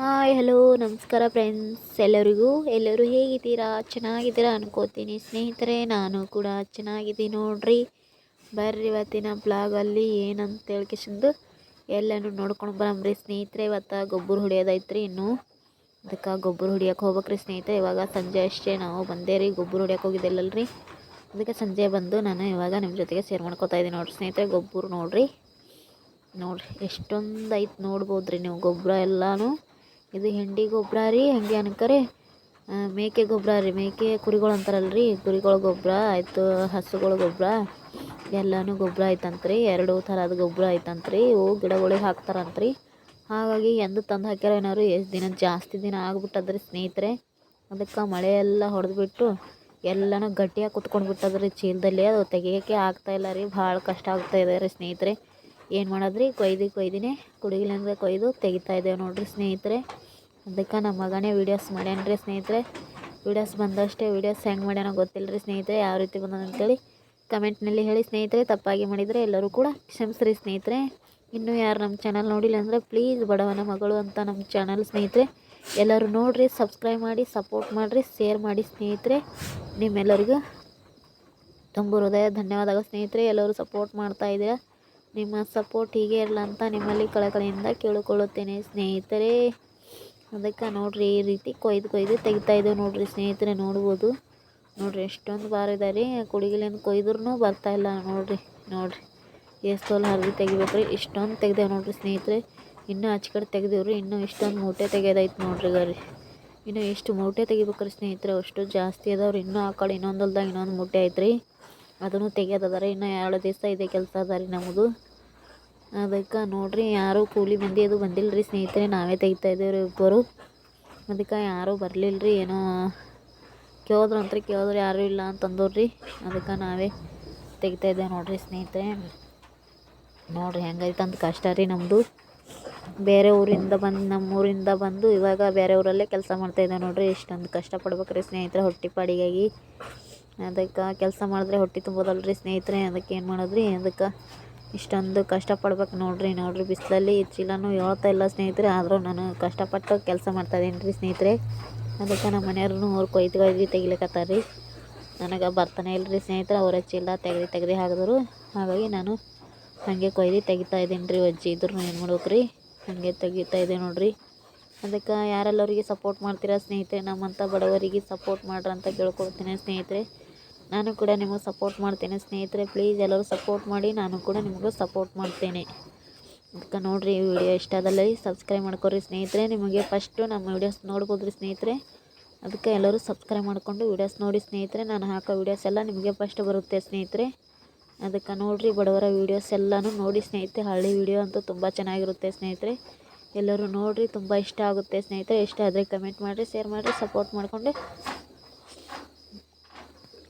Hi hello ನಮಸ್ಕಾರ friends ಎಲ್ಲರಿಗೂ. ಎಲ್ಲರೂ ಹೇಗಿದ್ದೀರಾ? ಚೆನ್ನಾಗಿದ್ದೀರಾ ಅನ್ಕೋತೀನಿ. ಸ್ನೇಹಿತರೆ, ನಾನು ಕೂಡ ಚೆನ್ನಾಗಿದ್ದೀನಿ ನೋಡ್ರಿ. ಬರ್ರಿ ಇವತ್ತಿನ ಬ್ಲಾಗಲ್ಲಿ ಏನಂತ ಹೇಳ್ಕೆಸಿಂದು ಎಲ್ಲನೂ ನೋಡ್ಕೊಂಡು ಬರಂಬ್ರಿ. ಸ್ನೇಹಿತರೆ, ಇವತ್ತು ಗೊಬ್ಬರ ಹೊಡಿಯೋದೈತ್ರಿ ಇನ್ನು. ಅದಕ್ಕೆ ಗೊಬ್ಬರ ಹೊಡಿಯೋಕೆ ಹೋಗ್ಬೇಕ್ರಿ ಸ್ನೇಹಿತರೆ. ಇವಾಗ ಸಂಜೆ ಅಷ್ಟೇ, ನಾವು ಬಂದೇ ರೀ ಗೊಬ್ಬರ ಹೊಡಿಯೋಕೆ ಹೋಗಿದ್ದಿಲ್ಲಲ್ರಿ. ಅದಕ್ಕೆ ಸಂಜೆ ಬಂದು ನಾನು ಇವಾಗ ನಿಮ್ಮ ಜೊತೆಗೆ ಸೇರ್ ಮಾಡ್ಕೊತಾ ಇದ್ದೀನಿ ನೋಡ್ರಿ. ಸ್ನೇಹಿತರೆ, ಗೊಬ್ಬರ ನೋಡಿರಿ. ನೋಡ್ರಿ, ಎಷ್ಟೊಂದು ಐತೆ ನೋಡ್ಬೋದು ನೀವು ಗೊಬ್ಬರ ಎಲ್ಲಾನು. ಇದು ಹೆಂಡಿ ಗೊಬ್ಬರ ರೀ, ಹಂಗೆ ಅನ್ಕರೆ. ಮೇಕೆ ಗೊಬ್ಬರ ರೀ, ಮೇಕೆ ಕುರಿಗಳು ಅಂತಾರಲ್ಲ ರೀ ಕುರಿಗಳ ಗೊಬ್ಬರ ಆಯಿತು ಹಸುಗಳ ಗೊಬ್ಬರ ಎಲ್ಲನೂ ಗೊಬ್ಬರ ಐತಂತ್ರಿ, ಎರಡು ಥರದ ಗೊಬ್ಬರ ಐತಂತ್ರಿ, ಇವು ಗಿಡಗಳಿಗೆ ಹಾಕ್ತಾರಂತ್ರಿ. ಹಾಗಾಗಿ ಎಂದು ತಂದು ಹಾಕ್ಯಾರ ಏನಾರು ಎಷ್ಟು ದಿನ ಜಾಸ್ತಿ ದಿನ ಆಗ್ಬಿಟ್ಟದ್ರಿ ಸ್ನೇಹಿತರೆ. ಅದಕ್ಕೆ ಮಳೆ ಎಲ್ಲ ಹೊಡೆದ್ಬಿಟ್ಟು ಎಲ್ಲನೂ ಗಟ್ಟಿಯಾಗಿ ಕುತ್ಕೊಂಡು ಬಿಟ್ಟದ್ರಿ ಚೀಲದಲ್ಲಿ, ಅದು ತೆಗಿಯೋಕ್ಕೆ ಆಗ್ತಾಯಿಲ್ಲ ರೀ, ಭಾಳ ಕಷ್ಟ ಆಗ್ತಾಯಿದೆ ರೀ ಸ್ನೇಹಿತರೆ. ಏನು ಮಾಡೋದ್ರಿ? ಕೊಯ್ದು, ಕೊಯ್ದಿನೇ. ಕುಡಿಲಿಂದ ಕೊಯ್ದು, ತೆಗಿತಾ ಇದ್ದೇವೆ ನೋಡ್ರಿ ಸ್ನೇಹಿತರೆ. ಅದಕ್ಕೆ ನಮ್ಮ ಮಗನೇ ವೀಡಿಯೋಸ್ ಮಾಡ್ಯಾನ ರೀ ಸ್ನೇಹಿತರೆ. ವೀಡಿಯೋಸ್ ಬಂದಷ್ಟೇ ವೀಡಿಯೋಸ್ ಹೆಂಗೆ ಮಾಡ್ಯಾನೋ ಗೊತ್ತಿಲ್ಲ ರೀ ಸ್ನೇಹಿತರೆ. ಯಾವ ರೀತಿ ಬಂದ ಅಂತೇಳಿ ಕಮೆಂಟ್ನಲ್ಲಿ ಹೇಳಿ ಸ್ನೇಹಿತರೆ. ತಪ್ಪಾಗಿ ಮಾಡಿದರೆ ಎಲ್ಲರೂ ಕೂಡ ಕ್ಷಮಿಸ್ರಿ ಸ್ನೇಹಿತರೆ. ಇನ್ನೂ ಯಾರು ನಮ್ಮ ಚಾನಲ್ ನೋಡಿಲ್ಲ ಅಂದರೆ ಪ್ಲೀಸ್ ಬಡವನ ಮಗಳು ಅಂತ ನಮ್ಮ ಚಾನಲ್ ಸ್ನೇಹಿತರೆ. ಎಲ್ಲರೂ ನೋಡಿರಿ ಸಬ್ಸ್ಕ್ರೈಬ್ ಮಾಡಿ ಸಪೋರ್ಟ್ ಮಾಡಿರಿ ಶೇರ್ ಮಾಡಿ ಸ್ನೇಹಿತರೆ. ನಿಮ್ಮೆಲ್ಲರಿಗೂ ತುಂಬ ಹೃದಯ ಧನ್ಯವಾದಗಳು ಸ್ನೇಹಿತರೆ. ಎಲ್ಲರೂ ಸಪೋರ್ಟ್ ಮಾಡ್ತಾ ಇದ್ದೀರಾ. ನಿಮ್ಮ ಸಪೋರ್ಟ್ ಹೀಗೆ ಅಂತ ನಿಮ್ಮಲ್ಲಿ ಕಳಕಳಿಯಿಂದ ಕೇಳಿಕೊಳ್ಳುತ್ತೇನೆ ಸ್ನೇಹಿತರೆ. ಅದಕ್ಕೆ ನೋಡಿರಿ, ಈ ರೀತಿ ಕೊಯ್ದು ಕೊಯ್ದು ತೆಗಿತಾ ಇದ್ದೇವೆ ನೋಡಿರಿ ಸ್ನೇಹಿತರೆ, ನೋಡ್ಬೋದು. ನೋಡಿರಿ, ಎಷ್ಟೊಂದು ಬಾರ ಇದೆ ರೀ, ಕುಡಿಗಿಲಿಂದ ಕೊಯ್ದ್ರೂ ಬರ್ತಾಯಿಲ್ಲ ನೋಡಿರಿ ನೋಡಿರಿ. ಎಷ್ಟು ಹೊಲ ಹರಿದು ತೆಗಿಬೇಕ್ರಿ ಇಷ್ಟೊಂದು ತೆಗ್ದೇವೆ ನೋಡಿರಿ ಸ್ನೇಹಿತರೆ. ಇನ್ನೂ ಆಚೆ ಕಡೆ ತೆಗ್ದೇವ್ರಿ ಇನ್ನೂ ಇಷ್ಟೊಂದು ಮೂಟೆ ತೆಗೆಯೋದೈತೆ ನೋಡ್ರಿ ಗರಿ. ಇನ್ನು ಎಷ್ಟು ಮೂಟೆ ತೆಗಿಬೇಕ್ರಿ ಸ್ನೇಹಿತರೆ, ಅಷ್ಟು ಜಾಸ್ತಿ ಅದಾವ್ರಿ. ಇನ್ನೂ ಆ ಕಡೆ ಇನ್ನೊಂದು ಹೊಲ್ದಾಗ ಇನ್ನೊಂದು ಮೂಟೆ ಐತ್ರಿ ಅದನ್ನು ತೆಗಿಯೋದದ ಇನ್ನು ಎರಡು ದಿವಸ ಇದೆ ಕೆಲಸ ಅದ ರೀ ನಮ್ಮದು. ಅದಕ್ಕೆ ನೋಡಿರಿ, ಯಾರೂ ಕೂಲಿ ಮಂದಿ ಅದು ಬಂದಿಲ್ಲ ರೀ ಸ್ನೇಹಿತರೆ, ನಾವೇ ತೆಗಿತಾ ಇದ್ದೇವೆ ರೀ ಇಬ್ಬರು. ಅದಕ್ಕೆ ಯಾರೂ ಬರಲಿಲ್ಲ ರೀ ಏನೋ ಕೇಳಿದ್ರು ಅಂತ ಕೇಳಿದ್ರು ಯಾರೂ ಇಲ್ಲ ಅಂತಂದವ್ರು. ರೀ ಅದಕ್ಕೆ ನಾವೇ ತೆಗಿತಾ ಇದ್ದೇವೆ ನೋಡಿರಿ ಸ್ನೇಹಿತರೆ. ನೋಡಿರಿ, ಹೆಂಗೈತೆ ಅಂತ ಕಷ್ಟ ರೀ ನಮ್ಮದು ಬೇರೆ ಊರಿಂದ ಬಂದು, ನಮ್ಮೂರಿಂದ ಬಂದು ಇವಾಗ ಬೇರೆ ಊರಲ್ಲೇ ಕೆಲಸ ಮಾಡ್ತಾಯಿದ್ದೇವೆ ನೋಡಿರಿ. ಎಷ್ಟೊಂದು ಕಷ್ಟಪಡ್ಬೇಕು ರೀ ಸ್ನೇಹಿತರೆ, ಹೊಟ್ಟೆ ಪಾಡಿಗಾಗಿ. ಅದಕ್ಕೆ ಕೆಲಸ ಮಾಡಿದ್ರೆ ಹೊಟ್ಟೆ ತುಂಬೋದಲ್ರಿ ಸ್ನೇಹಿತರೆ, ಅದಕ್ಕೆ ಏನು ಮಾಡಿದ್ರಿ? ಅದಕ್ಕೆ ಇಷ್ಟೊಂದು ಕಷ್ಟಪಡ್ಬೇಕು ನೋಡಿರಿ ನೋಡಿರಿ ಬಿಸಿಲಲ್ಲಿ ಚೀಲನೂ ಹೇಳ್ತಾ ಇಲ್ಲ ಸ್ನೇಹಿತರೆ, ಆದರೂ ನಾನು ಕಷ್ಟಪಟ್ಟು ಕೆಲಸ ಮಾಡ್ತಾಯಿದ್ದೀನಿ ರೀ ಸ್ನೇಹಿತರೆ. ಅದಕ್ಕೆ ನಮ್ಮ ಮನೆಯವ್ರೂ ಅವ್ರು ಕೊಯ್ದು ಕೊಯ್ದು ತೆಗಿಲಿಕತ್ತಾರ ರೀ ನನಗೆ ಬರ್ತಾನೆ ಇಲ್ಲ ರೀ ಸ್ನೇಹಿತರೆ, ಅವರ ಚೀಲ ತೆಗ್ದು ತೆಗ್ದು ಹಾಕಿದ್ರು. ಹಾಗಾಗಿ ನಾನು ಹಾಗೆ ಕೊಯ್ದು ತೆಗಿತಾ ಇದ್ದೀನಿ ರೀ ಅಜ್ಜಿ ಇದ್ರು ಏನು ಮಾಡ್ಬೇಕು ರೀ ಹಾಗೆ ತೆಗಿತಾ ಇದೆ ನೋಡಿರಿ. ಅದಕ್ಕೆ ಯಾರೆಲ್ಲರಿಗೆ ಸಪೋರ್ಟ್ ಮಾಡ್ತೀರಾ ಸ್ನೇಹಿತರೆ? ನಮ್ಮಂಥ ಬಡವರಿಗೆ ಸಪೋರ್ಟ್ ಮಾಡ್ರಿ ಅಂತ ಕೇಳ್ಕೊಳ್ತೀನಿ ಸ್ನೇಹಿತರೆ. ನಾನು ಕೂಡ ನಿಮಗೆ ಸಪೋರ್ಟ್ ಮಾಡ್ತೇನೆ. ಸ್ನೇಹಿತರೆ ಪ್ಲೀಸ್ ಎಲ್ಲರೂ ಸಪೋರ್ಟ್ ಮಾಡಿ, ನಾನು ಕೂಡ ನಿಮಗೂ ಸಪೋರ್ಟ್ ಮಾಡ್ತೇನೆ. ಅದಕ್ಕೆ ನೋಡಿರಿ, ಈ ವಿಡಿಯೋ ಇಷ್ಟ ಆದಲ್ಲಿ ಸಬ್ಸ್ಕ್ರೈಬ್ ಮಾಡ್ಕೊಳ್ರಿ ಸ್ನೇಹಿತರೆ. ನಿಮಗೆ ಫಸ್ಟು ನಮ್ಮ ವೀಡಿಯೋಸ್ ನೋಡ್ಬೋದು ರೀ ಸ್ನೇಹಿತರೆ. ಅದಕ್ಕೆ ಎಲ್ಲರೂ ಸಬ್ಸ್ಕ್ರೈಬ್ ಮಾಡಿಕೊಂಡು ವೀಡಿಯೋಸ್ ನೋಡಿ ಸ್ನೇಹಿತರೆ. ನಾನು ಹಾಕೋ ವೀಡಿಯೋಸ್ ಎಲ್ಲ ನಿಮಗೆ ಫಸ್ಟ್ ಬರುತ್ತೆ ಸ್ನೇಹಿತರೆ. ಅದಕ್ಕೆ ನೋಡಿರಿ, ಬಡವರ ವೀಡಿಯೋಸ್ ಎಲ್ಲನೂ ನೋಡಿ ಸ್ನೇಹಿತರೆ. ಹಳ್ಳಿ ವೀಡಿಯೋ ಅಂತೂ ತುಂಬ ಚೆನ್ನಾಗಿರುತ್ತೆ ಸ್ನೇಹಿತರೆ. ಎಲ್ಲರೂ ನೋಡಿರಿ, ತುಂಬ ಇಷ್ಟ ಆಗುತ್ತೆ ಸ್ನೇಹಿತರೆ. ಇಷ್ಟ ಆದರೆ ಕಮೆಂಟ್ ಮಾಡಿರಿ ಶೇರ್ ಮಾಡಿರಿ ಸಪೋರ್ಟ್ ಮಾಡಿಕೊಂಡು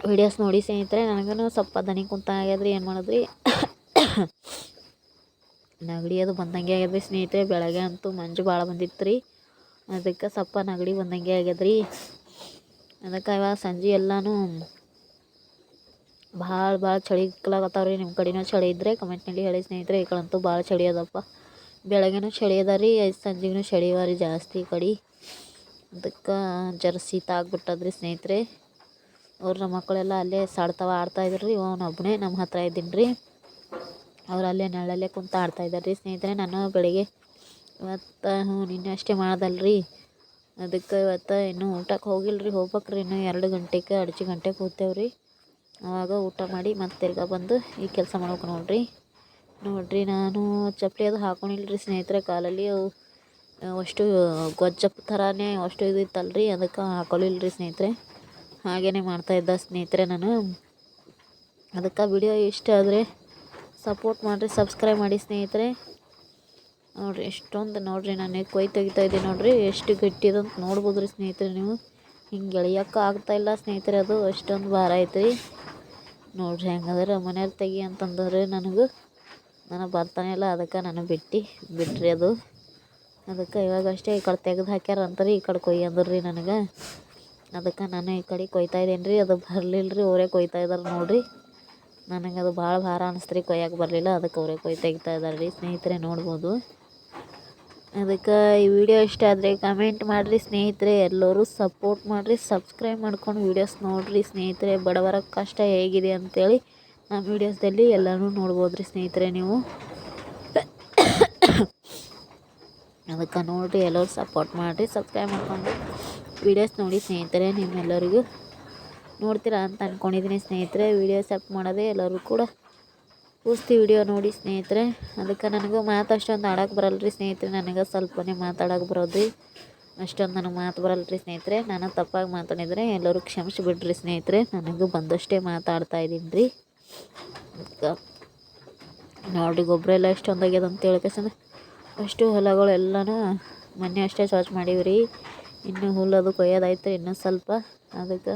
ವಿಡಿಯೋಸ್ ನೋಡಿ ಸ್ನೇಹಿತರೆ ನನಗೂ ಸ್ವಲ್ಪ ದನಿ ಕುಂತ ಆಗ್ಯದ್ರಿ, ಏನು ಮಾಡಿದ್ರಿ? ನಗಡಿ ಅದು ಬಂದಂಗೆ ಆಗ್ಯದ್ರಿ ಸ್ನೇಹಿತರೆ, ಬೆಳಗ್ಗೆ ಅಂತೂ ಮಂಜು ಭಾಳ ಬಂದಿತ್ತು ರೀ ಅದಕ್ಕೆ ಸ್ವಲ್ಪ ನಗಡಿ ಬಂದಂಗೆ ಆಗ್ಯದ್ರಿ. ಅದಕ್ಕೆ ಇವಾಗ ಸಂಜೆ ಎಲ್ಲನೂ ಭಾಳ ಭಾಳ ಚಳಿ ರೀ ನಿಮ್ಮ ಕಡೆನೂ ಚಳಿ ಇದ್ದರೆ ಕಮೆಂಟ್ನಲ್ಲಿ ಹೇಳಿ ಸ್ನೇಹಿತರೆ, ಈ ಕಡಂತೂ ಭಾಳ ಚಳಿ ಅದಪ್ಪ ಬೆಳಗ್ಗೆನೂ ಚಳಿ ಅದ ರೀ ಸಂಜೆಗೂ ಚಳಿ ಅವ ರೀ ಜಾಸ್ತಿ ಕಡೆ. ಅದಕ್ಕೆ ಜರ ಶೀತ ಸ್ನೇಹಿತರೆ. ಅವ್ರು ಮಕ್ಕಳೆಲ್ಲ ಅಲ್ಲೇ ಸಾಡ್ತಾವ ಆಡ್ತಾಯಿದ್ರು ರೀ ಅವನು ಒಬ್ಬನೇ ನಮ್ಮ ಹತ್ರ ಇದ್ದೀನಿ ರೀ. ಅವ್ರು ಅಲ್ಲೇ ನೆರಳಲ್ಲೇ ಕುಂತು ಆಡ್ತಾಯಿದ್ದಾರೆ ರೀ. ಸ್ನೇಹಿತರೆ, ನಾನು ಬೆಳಿಗ್ಗೆ ಇವತ್ತು, ಹ್ಞೂ, ನಿನ್ನೆ ಅಷ್ಟೇ ಮಾಡ್ದಲ್ಲ ರೀ ಅದಕ್ಕೆ ಇವತ್ತು ಇನ್ನೂ ಊಟಕ್ಕೆ ಹೋಗಿಲ್ಲ ರೀ ಹೋಗ್ಬೇಕು ರೀ ಇನ್ನೂ ಎರಡು ಗಂಟೆಗೆ ಅಡ್ಜಿ ಗಂಟೆಗೆ ಕೂತೇವೆ ರೀ. ಆವಾಗ ಊಟ ಮಾಡಿ ಮತ್ತೆ ತಿರ್ಗಾ ಬಂದು ಈ ಕೆಲಸ ಮಾಡ್ಬೇಕು ನೋಡಿರಿ. ನೋಡಿರಿ, ನಾನು ಚಪ್ಪಲಿ ಅದು ಹಾಕೊಂಡಿಲ್ಲ ರೀ ಸ್ನೇಹಿತರೆ, ಕಾಲಲ್ಲಿ ಅವು ಅಷ್ಟು ಗೊಜ್ಜಪ್ಪ ಥರನೇ ಅಷ್ಟು ಇದು ಇತ್ತಲ್ಲ ಅದಕ್ಕೆ ಹಾಕೊಳ್ಳಿಲ್ಲ ರೀ ಸ್ನೇಹಿತರೆ. ಹಾಗೇ ಮಾಡ್ತಾಯಿದ್ದ ಸ್ನೇಹಿತರೆ ನಾನು. ಅದಕ್ಕೆ ವಿಡಿಯೋ ಇಷ್ಟ ಆದರೆ ಸಪೋರ್ಟ್ ಮಾಡಿರಿ, ಸಬ್ಸ್ಕ್ರೈಬ್ ಮಾಡಿ ಸ್ನೇಹಿತರೆ. ನೋಡಿರಿ, ಎಷ್ಟೊಂದು ನೋಡಿರಿ ನಾನು ಕೊಯ್ ತೆಗಿತಾ ಇದ್ದೀನಿ ನೋಡಿರಿ, ಎಷ್ಟು ಗಟ್ಟಿ ಅಂತ ನೋಡ್ಬೋದು ರೀ ಸ್ನೇಹಿತರೆ ನೀವು. ಹಿಂಗೆ ಎಳಿಯೋಕೆ ಆಗ್ತಾಯಿಲ್ಲ ಸ್ನೇಹಿತರೆ ಅದು ಅಷ್ಟೊಂದು ಭಾರ ಐತೆ ರೀ ನೋಡಿರಿ, ಹೆಂಗಂದ್ರೆ ಮನೇಲಿ ತೆಗಿ ಅಂತಂದ್ರೆ ನನಗೆ ನನಗೆ ಬರ್ತಾನೆ ಇಲ್ಲ, ಅದಕ್ಕೆ ನಾನು ಬಿಟ್ಟು, ಬಿಟ್ರಿ ಅದು. ಅದಕ್ಕೆ ಇವಾಗ ಅಷ್ಟೇ ಈ ಕಡೆ ತೆಗೆದು ಹಾಕ್ಯಾರ ಅಂತಾರೆ ಈ ಕಡೆ ಕೊಯ್ಯಂದ್ರಿ ನನಗೆ. ಅದಕ್ಕೆ ನಾನು ಈ ಕಡೆ ಕೊಯ್ತಾ ಇದ್ದೇನೆ ರೀ ಅದು ಬರಲಿಲ್ಲ ರೀ ಅವರೇ ಕೊಯ್ತಾ ಇದ್ದಾರೆ ನೋಡಿರಿ. ನನಗೆ ಅದು ಭಾಳ ಭಾರ ಅನಿಸ್ತು ರೀ ಕೊಯ್ಯಕ್ಕೆ ಬರಲಿಲ್ಲ, ಅದಕ್ಕೆ ಅವರೇ ಕೊಯ್ ತೆಗಿತಾ ಇದ್ದಾರೆ ರೀ ಸ್ನೇಹಿತರೆ ನೋಡ್ಬೋದು. ಅದಕ್ಕೆ ಈ ವಿಡಿಯೋ ಇಷ್ಟ ಆದರೆ ಕಮೆಂಟ್ ಮಾಡಿರಿ. ಸ್ನೇಹಿತರೆ, ಎಲ್ಲರೂ ಸಪೋರ್ಟ್ ಮಾಡಿರಿ ಸಬ್ಸ್ಕ್ರೈಬ್ ಮಾಡ್ಕೊಂಡು ವೀಡಿಯೋಸ್ ನೋಡಿರಿ. ಸ್ನೇಹಿತರೆ, ಬಡವರ ಕಷ್ಟ ಹೇಗಿದೆ ಅಂತೇಳಿ ನಮ್ಮ ವೀಡಿಯೋಸ್ದಲ್ಲಿ ಎಲ್ಲನೂ ನೋಡ್ಬೋದು ರೀ ಸ್ನೇಹಿತರೆ ನೀವು. ಅದಕ್ಕೆ ನೋಡಿರಿ, ಎಲ್ಲರೂ ಸಪೋರ್ಟ್ ಮಾಡಿರಿ ಸಬ್ಸ್ಕ್ರೈಬ್ ಮಾಡ್ಕೊಂಡು. ವೀಡಿಯೋಸ್ ನೋಡಿ ಸ್ನೇಹಿತರೆ, ನಿಮ್ಮೆಲ್ಲರಿಗೂ ನೋಡ್ತೀರಾ ಅಂತ ಅಂದ್ಕೊಂಡಿದ್ದೀನಿ ಸ್ನೇಹಿತರೆ. ವೀಡಿಯೋಸ್ ಅಪ್ ಮಾಡೋದೇ ಎಲ್ಲರೂ ಕೂಡ ಕೂಸ್ತಿ ವಿಡಿಯೋ ನೋಡಿ ಸ್ನೇಹಿತರೆ. ಅದಕ್ಕೆ ನನಗೂ ಮಾತು ಅಷ್ಟೊಂದು ಆಡೋಕೆ ಬರಲ್ರಿ ಸ್ನೇಹಿತರೆ. ನನಗೆ ಸ್ವಲ್ಪನೇ ಮಾತಾಡೋಕೆ ಬರೋದು ರೀ. ಅಷ್ಟೊಂದು ನನಗೆ ಮಾತು ಬರಲ್ರಿ ಸ್ನೇಹಿತರೆ. ನಾನು ತಪ್ಪಾಗಿ ಮಾತಾಡಿದರೆ ಎಲ್ಲರೂ ಕ್ಷಮಿಸಿ ಬಿಡ್ರಿ ಸ್ನೇಹಿತರೆ. ನನಗೂ ಬಂದಷ್ಟೇ ಮಾತಾಡ್ತಾ ಇದ್ದೀನಿ ರೀ. ನೋಡಿರಿ ಗೊಬ್ಬರ ಎಲ್ಲ ಎಷ್ಟೊಂದಾಗ್ಯದ ಅಂತ ಹೇಳ್ಕೇಸಂದ್ರೆ ಅಷ್ಟು ಹೊಲಗಳು ಎಲ್ಲನೂ ಮೊನ್ನೆ ಅಷ್ಟೇ ಸ್ವಚ್ಛ ಮಾಡೀವಿ ರೀ. ಇನ್ನು ಹುಲ್ಲದು ಕೊಯ್ಯೋದಾಯ್ತು, ಇನ್ನೂ ಸ್ವಲ್ಪ. ಅದಕ್ಕೆ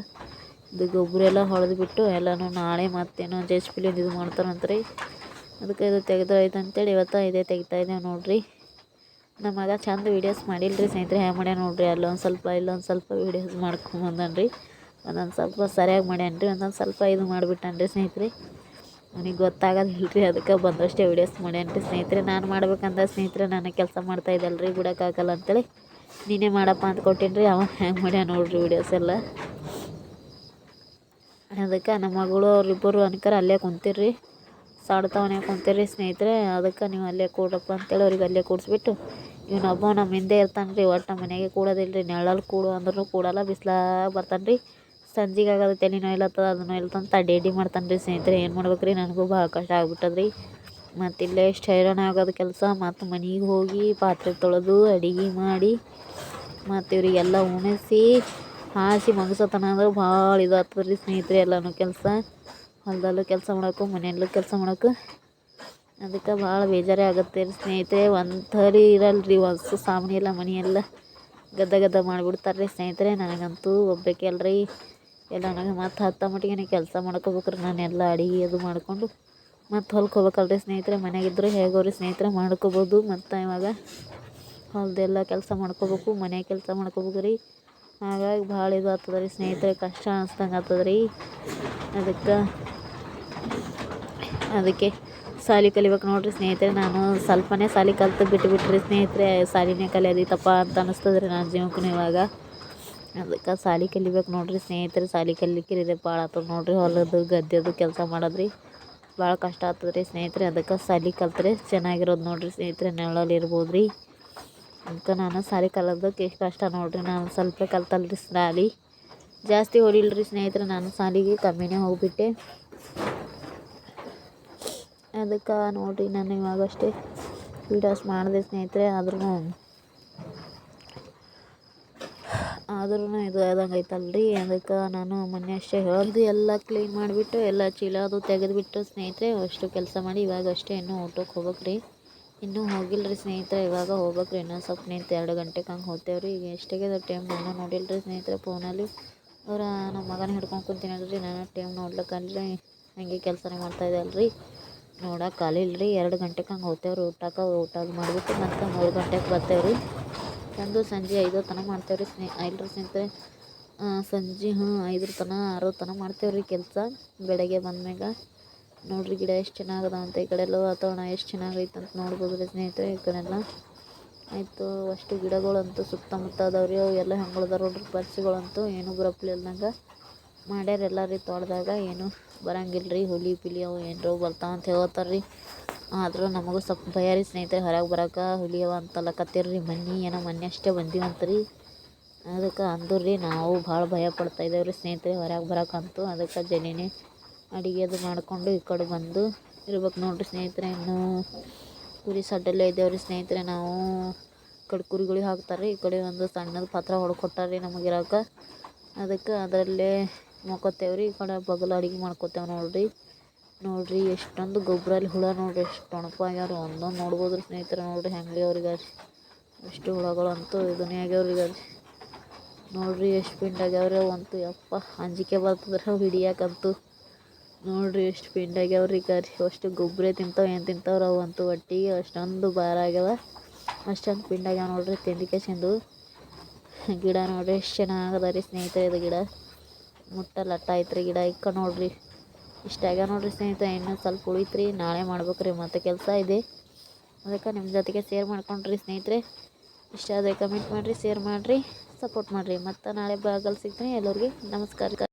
ಇದು ಗೊಬ್ಬರ ಎಲ್ಲ ಹೊಡೆದ್ಬಿಟ್ಟು ಎಲ್ಲನೂ ನಾಳೆ ಮತ್ತೇನೋ ಜೆ ಎಚ್ ಪಿಲಿಂದ ಇದು ಮಾಡ್ತಾರಂತ ರೀ. ಅದಕ್ಕೆ ಇದು ತೆಗೆದು ಆಯ್ತು ಅಂತೇಳಿ ಇವತ್ತು ಇದೇ ತೆಗಿತಾ ಇದ್ದೇವೆ ನೋಡಿರಿ. ನಮ್ಮ ಮಗ ಚಂದ ವೀಡಿಯೋಸ್ ಮಾಡಿಲ್ಲ ರೀ ಸ್ನೇಹಿತರೆ, ಹ್ಯಾಂಗೆ ಮಾಡ್ಯಾನ ನೋಡಿರಿ. ಅಲ್ಲೊಂದು ಸ್ವಲ್ಪ, ಇಲ್ಲೊಂದು ಸ್ವಲ್ಪ ವೀಡಿಯೋಸ್ ಮಾಡ್ಕೊಂಬಂದನ್ರಿ ಒಂದೊಂದು ಸ್ವಲ್ಪ ಸರಿಯಾಗಿ ಮಾಡ್ಯಾನ ರೀ, ಒಂದೊಂದು ಸ್ವಲ್ಪ ಇದು ಮಾಡಿಬಿಟ್ಟಾನ ರೀ ಸ್ನೇಹಿತರೆ. ನನಗೆ ಗೊತ್ತಾಗೋದಿಲ್ಲ ರೀ ಅದಕ್ಕೆ ಬಂದಷ್ಟೇ ವೀಡಿಯೋಸ್ ಮಾಡ್ಯಾನ ರೀ ಸ್ನೇಹಿತರೆ. ನಾನು ಮಾಡ್ಬೇಕಂದ್ರೆ ಸ್ನೇಹಿತರೆ ನನಗೆ ಕೆಲಸ ಮಾಡ್ತಾ ಇದ್ದಲ್ಲ ರೀ ಬಿಡೋಕ್ಕಾಗಲ್ಲ ಅಂತೇಳಿ. ನೀನೇ ಮಾಡಪ್ಪ ಅಂತ ಕೊಟ್ಟೀನಿ ರೀ ಅವ ಹೆಂಗೆ ಮಾಡ್ಯಾನ ನೋಡ್ರಿ ವೀಡಿಯೋಸ್ ಎಲ್ಲ. ಅದಕ್ಕೆ ನಮ್ಮ ಮಗಳು ಅವರಿಬ್ಬರು ಅನ್ಕರ ಅಲ್ಲೇ ಕುಂತಿರ್ರಿ. ಸಾಡ್ತಾವನೆ ಕುಂತಿರ್ರಿ ಸ್ನೇಹಿತರೆ. ಅದಕ್ಕೆ ನೀವು ಅಲ್ಲೇ ಕೂಡಪ್ಪ ಅಂತೇಳಿ ಅವ್ರಿಗೆ ಅಲ್ಲೇ ಕೂಡಿಸ್ಬಿಟ್ಟು ಇವನೊಬ್ಬ ನಮ್ಮ ಹಿಂದೆ ಇರ್ತಾನೆ ರೀ ಒಟ್ಟು ನಮ್ಮ ಮನೆಗೆ ಕೂಡೋದಿಲ್ಲ ರೀ ನೆಳ್ಳಲ್ಲಿ ಕೂಡು ಅಂದ್ರೂ ಕೂಡಲ್ಲ ಬಿಸ್ಲಾಗ ಬರ್ತಾನೆ ರೀ ಸಂಜೆಗೆ ಆಗೋದು ತಲೆ ನೋಯ್ಲತ್ತದ, ಅದು ನೋಯ್ಲತ್ತಂತ ಡೇಡಿ ಮಾಡ್ತಾನೆ ರೀ ಸ್ನೇಹಿತರೆ. ಏನು ಮಾಡ್ಬೇಕು ರೀ ನನಗೂ ಭಾಳ ಕಷ್ಟ ಆಗ್ಬಿಟ್ಟದ್ರಿ. ಮತ್ತು ಇಲ್ಲೇ ಎಷ್ಟು ಹೈರಾಣ ಆಗೋದು ಕೆಲಸ, ಮತ್ತು ಮನೆಗೆ ಹೋಗಿ ಪಾತ್ರೆ ತೊಳೆದು, ಅಡುಗೆ ಮಾಡಿ ಮತ್ತು ಇವರಿಗೆಲ್ಲ ಉಣಿಸಿ ಹಾಸಿ ಮಗಸತನ ಅಂದ್ರೆ ಭಾಳ ಇದು ಆಗ್ತದೆ ರೀ ಸ್ನೇಹಿತರೆ ಎಲ್ಲನೂ ಕೆಲಸ. ಹೊಲದಲ್ಲೂ ಕೆಲಸ ಮಾಡೋಕ್ಕೂ, ಮನೆಯಲ್ಲೂ ಕೆಲಸ ಮಾಡೋಕ್ಕೂ. ಅದಕ್ಕೆ ಭಾಳ ಬೇಜಾರೇ ಆಗುತ್ತೆ ರೀ ಸ್ನೇಹಿತರೆ. ಒಂದು ಥರಿ ಇರಲ್ಲ ರೀ ಹೊಸ ಸಾಮಾನು ಎಲ್ಲ ಮನೆಯೆಲ್ಲ ಗದ್ದ ಗದ್ದ ಮಾಡಿಬಿಡ್ತಾರೆ ರೀ ಸ್ನೇಹಿತರೆ. ನನಗಂತೂ ಒಬ್ಬೇಕಲ್ಲ ಅಲ್ರಿ ಎಲ್ಲ ನನಗೆ ಮತ್ತು ಹತ್ತ ಮಟ್ಟಿಗೆ ಕೆಲಸ ಮಾಡ್ಕೋಬೇಕ್ರಿ. ನಾನೆಲ್ಲ ಅಡುಗೆ ಅದು ಮಾಡಿಕೊಂಡು ಮತ್ತು ಹೊಲ್ಕೋಬೇಕಲ್ರಿ ಸ್ನೇಹಿತರೆ. ಮನೆಯಾಗಿದ್ದರೆ ಹೇಗೋ ರೀ ಸ್ನೇಹಿತರೆ ಮಾಡ್ಕೋಬೋದು. ಮತ್ತು ಇವಾಗ ಹೊಲದೆಲ್ಲ ಕೆಲಸ ಮಾಡ್ಕೋಬೇಕು, ಮನೆ ಕೆಲಸ ಮಾಡ್ಕೋಬೇಕು ರೀ. ಹಾಗಾಗಿ ಭಾಳ ಇದು ಆಗ್ತದೆ ರೀ, ಸ್ನೇಹಿತರೆ ಕಷ್ಟ ಅನ್ಸ್ದಂಗೆ ಆಗ್ತದೆ ರೀ. ಅದಕ್ಕೆ ಅದಕ್ಕೆ ಸಾಲಿ ಕಲಿಬೇಕು ನೋಡಿರಿ ಸ್ನೇಹಿತರೆ, ನಾನು ಸ್ವಲ್ಪನೇ ಸಾಲಿ ಕಲ್ತು ಬಿಟ್ಟುಬಿಟ್ರಿ ಸ್ನೇಹಿತರೆ, ಸಾಲಿನೇ ಕಲಿಯೋದಿತ್ತಪ್ಪ ಅಂತ ಅನ್ನಿಸ್ತದೆ ರೀ ನನ್ನ ಜೀವಕ್ಕೂ ಇವಾಗ. ಅದಕ್ಕೆ ಸಾಲಿ ಕಲಿಬೇಕು ನೋಡಿರಿ ಸ್ನೇಹಿತರೆ, ಸಾಲಿ ಕಲಿಕ್ಕೆ ಇದೆ ಭಾಳ ಆಗ್ತದೆ ನೋಡಿರಿ, ಹೊಲದ್ದು, ಗದ್ದೆದು ಕೆಲಸ ಮಾಡೋದ್ರಿ. ಭಾಳ ಕಷ್ಟ ಆಗ್ತದೆ ರೀ ಸ್ನೇಹಿತರೆ, ಅದಕ್ಕೆ ಸಾಲಿ ಕಲ್ತ್ರೆ ಚೆನ್ನಾಗಿರೋದು ನೋಡಿರಿ ಸ್ನೇಹಿತರೆ, ನೆರಳಲ್ಲಿ ಇರ್ಬೋದು ರೀ ಅದಕ್ಕೆ ನಾನು ಸಾರಿ ಕಲಿಯೋದಕ್ಕೆ ಕಷ್ಟ ನೋಡಿರಿ, ನಾನು ಸ್ವಲ್ಪ ಕಲ್ತಲ್ಲ ರೀ ಸಾಲಿ ಜಾಸ್ತಿ ಹೊಡಿಲ್ರಿ ಸ್ನೇಹಿತರೆ, ನಾನು ಸಾಲಿಗೆ ಕಮ್ಮಿನೇ ಹೋಗಿಬಿಟ್ಟೆ. ಅದಕ್ಕೆ ನೋಡಿರಿ, ನಾನು ಇವಾಗಷ್ಟೇ ವೀಡಿಯೋಸ್ ಮಾಡಿದೆ ಸ್ನೇಹಿತರೆ ಆದ್ರೂ ಆದ್ರೂ ಇದು ಆದಂಗೆ ಐತಲ್ರಿ ಅದಕ್ಕೆ ನಾನು ಮೊನ್ನೆ ಅಷ್ಟೇ ಹೇಳ್ದು, ಎಲ್ಲ ಕ್ಲೀನ್ ಮಾಡಿಬಿಟ್ಟು, ಎಲ್ಲ ಚೀಲ ಅದು ತೆಗೆದುಬಿಟ್ಟು ಸ್ನೇಹಿತರೆ, ಅಷ್ಟು ಕೆಲಸ ಮಾಡಿ ಇವಾಗಷ್ಟೇ ಇನ್ನೂ ಊಟಕ್ಕೆ ಹೋಗ್ಬೇಕು ರೀ ಇನ್ನೂ ಹೋಗಿಲ್ಲ ರೀ ಸ್ನೇಹಿತರೆ, ಇವಾಗ ಹೋಗ್ಬೇಕು ರೀ ಇನ್ನೊಂದು ಸ್ವಲ್ಪ ನಿಂತು ಎರಡು ಗಂಟೆಗೆ ಹಂಗೆ ಹೋಗ್ತೇವೆ ರೀ ಈಗ ಎಷ್ಟಾಗ್ಯದ ಟೈಮ್ ನಾನು ನೋಡಿಲ್ಲ ರೀ ಸ್ನೇಹಿತರೆ ಫೋನಲ್ಲಿ ಅವ್ರು ನಮ್ಮ ಮಗನ ಹಿಡ್ಕೊಂಡು ಕುಂತೀನಿ ರೀ ನಾನು ಟೈಮ್ ನೋಡ್ಲಿಕ್ಕಲ್ರಿ ಹಂಗೆ ಕೆಲಸನೇ ಮಾಡ್ತಾಯಿದ್ದಲ್ಲ ರೀ ನೋಡೋಕೆ ಕಾಲಿಲ್ಲ ರೀ ಎರಡು ಗಂಟೆಗೆ ಹಂಗೆ ಹೋಗ್ತೇವೆ ರೀ ಊಟಕ್ಕೆ ಊಟ ಮಾಡಿಬಿಟ್ಟು ಮತ್ತೆ ಮೂರು ಗಂಟೆಗೆ ಬರ್ತೇವೆ ರೀ ಒಂದು ಸಂಜೆ ಐದು ತನ ಮಾಡ್ತೇವೆ ರೀ ಸ್ನೇ ಐದರ ಸ್ನೇಹಿತರೆ. ಸಂಜೆ ಹ್ಞೂ ಐದರ ತನಕ ಆರು ತನಕ ಮಾಡ್ತೇವೆ ರೀ ಕೆಲಸ ಬೆಳಗ್ಗೆ ಬಂದ್ಮ್ಯಾಗ. ನೋಡಿರಿ ಗಿಡ ಎಷ್ಟು ಚೆನ್ನಾಗದ ಅಂತ, ಈ ಕಡೆ ಎಲ್ಲ ವಾತಾವರಣ ಎಷ್ಟು ಚೆನ್ನಾಗೈತೆ ಅಂತ ನೋಡ್ಬೋದು ರೀ ಸ್ನೇಹಿತರೆ, ಈ ಕಡೆಲ್ಲ ಆಯಿತು, ಅಷ್ಟು ಗಿಡಗಳಂತೂ ಸುತ್ತಮುತ್ತ ಅದಾವೆ ರೀ, ಅವು ಎಲ್ಲ ಹೆಂಗಳದ ನೋಡ್ರಿ, ಪರ್ಸಿಗಳಂತೂ ಏನು ಗ್ರಪ್ಲಿ ಇಲ್ದಂಗೆ ಮಾಡ್ಯಾರ ಎಲ್ಲ ರೀ ತೋಟದಾಗ, ಏನು ರೀ, ಹುಲಿ ಪಿಲಿ ಅವು ಏನರ ಬರ್ತಾವ ಅಂತ ಹೇಳ್ತಾರೆ ರೀ. ಆದರೂ ನಮಗೂ ಸ್ವಲ್ಪ ಭಯ ರೀ ಸ್ನೇಹಿತರೆ, ಹೊರಗೆ ಬರೋಕೆ ಹುಲಿ ಅವ ಅಂತಲಕತ್ತೀರಿ ರೀ, ಮೊನ್ನೆ ಏನೋ ಮೊನ್ನೆ ಅಷ್ಟೇ ಬಂದೀವಂತ ರೀ. ಅದಕ್ಕೆ ಅಂದರು ನಾವು ಭಾಳ ಭಯ ಪಡ್ತಾ ಇದ್ದೇವೆ ರೀ ಸ್ನೇಹಿತರೆ, ಹೊರಗೆ ಬರೋಕ್ಕಂತೂ ಅದಕ್ಕೆ ಜಲ್ದಿನೇ ಅಡುಗೆ ಅದು ಮಾಡಿಕೊಂಡು ಈ ಕಡೆ ಬಂದು ಇರ್ಬೇಕು ನೋಡಿರಿ ಸ್ನೇಹಿತರೆ, ಇನ್ನೂ ಕುರಿ ಸಡ್ಡಲ್ಲೇ ಇದ್ದೇವ್ರಿ ಸ್ನೇಹಿತರೆ. ನಾವು ಈ ಕಡೆ ಕುರಿಗಳಿಗೆ ಹಾಕ್ತಾರೆ ಈ ಕಡೆ ಒಂದು ಸಣ್ಣದು ಪಾತ್ರ ಹೊಡ್ಕೊಟ್ಟಾರ್ರಿ ನಮಗೆ ಇರೋಕೆ. ಅದಕ್ಕೆ ಅದರಲ್ಲೇ ಮಾಡ್ಕೋತೇವ್ರಿ ಈ ಕಡೆ ಬಗಲು ಅಡುಗೆ ಮಾಡ್ಕೋತೇವೆ ನೋಡಿರಿ. ನೋಡಿರಿ ಎಷ್ಟೊಂದು ಗೊಬ್ಬರ ಅಲ್ಲಿ ಹುಳ ನೋಡಿರಿ. ಎಷ್ಟು ಟೊಣಪಾಗ್ಯಾವ ಒಂದೊಂದು ನೋಡ್ಬೋದು ರೀ ಸ್ನೇಹಿತರೆ ನೋಡಿರಿ. ಹೆಂಗೆ ಅವ್ರಿಗೆ ಎಷ್ಟು ಹುಳಗಳಂತೂ ಇದನ್ನೇ ಆಗ್ಯಾವ್ರಿ ನೋಡಿರಿ ಎಷ್ಟು ಪಿಂಡ್ ಆಗ್ಯಾವ್ರಿ ಅವಂತೂ. ಯಪ್ಪ, ಅಂಜಿಕೆ ಬರ್ತದ್ರೆ ಹಿಡಿಯಾಕಂತೂ. ನೋಡಿರಿ ಎಷ್ಟು ಪಿಂಡ್ ಆಗ್ಯಾವ್ರಿ ಕರಿ ಅಷ್ಟು ಗೊಬ್ಬರ ತಿಂತಾವೆ, ಏನು ತಿಂತಾವ್ರಿ ಅವಂತೂ ಒಟ್ಟಿಗೆ ಅಷ್ಟೊಂದು ಭಾರ ಆಗ್ಯಾವ. ಅಷ್ಟೊಂದು ಪಿಂಡ್ ಆಗ್ಯಾವ ನೋಡಿರಿ ತಿಂದಿಕೆ ಚೆಂದು ಗಿಡ ನೋಡ್ರಿ ಎಷ್ಟು ಚೆನ್ನಾಗದ ರೀ ಸ್ನೇಹಿತರೆ ಇದು ಗಿಡ. ಮುಟ್ಟ ಲಟ್ಟ ಐತ್ರಿ ಗಿಡ ಇಕ್ಕ ನೋಡ್ರಿ. ಇಷ್ಟ ಆಗ್ಯಾವ ನೋಡ್ರಿ ಸ್ನೇಹಿತರೆ, ಇನ್ನೂ ಸ್ವಲ್ಪ ಉಳಿತ್ರಿ, ನಾಳೆ ಮಾಡ್ಬೇಕ್ರಿ ಮತ್ತೆ ಕೆಲಸ ಇದೆ. ಅದಕ್ಕೆ ನಿಮ್ಮ ಜೊತೆಗೆ ಶೇರ್ ಮಾಡ್ಕೊಂಡ್ರಿ ಸ್ನೇಹಿತರೆ. ಇಷ್ಟ ಆದರೆ ಕಮೆಂಟ್ ಮಾಡಿರಿ ಶೇರ್ ಮಾಡಿರಿ ಸಪೋರ್ಟ್ ಮಾಡಿರಿ. ಮತ್ತು ನಾಳೆ ಬಾಗಲ್ ಸಿಗ್ತೀನಿ ಎಲ್ಲರಿಗೆ. ನಮಸ್ಕಾರ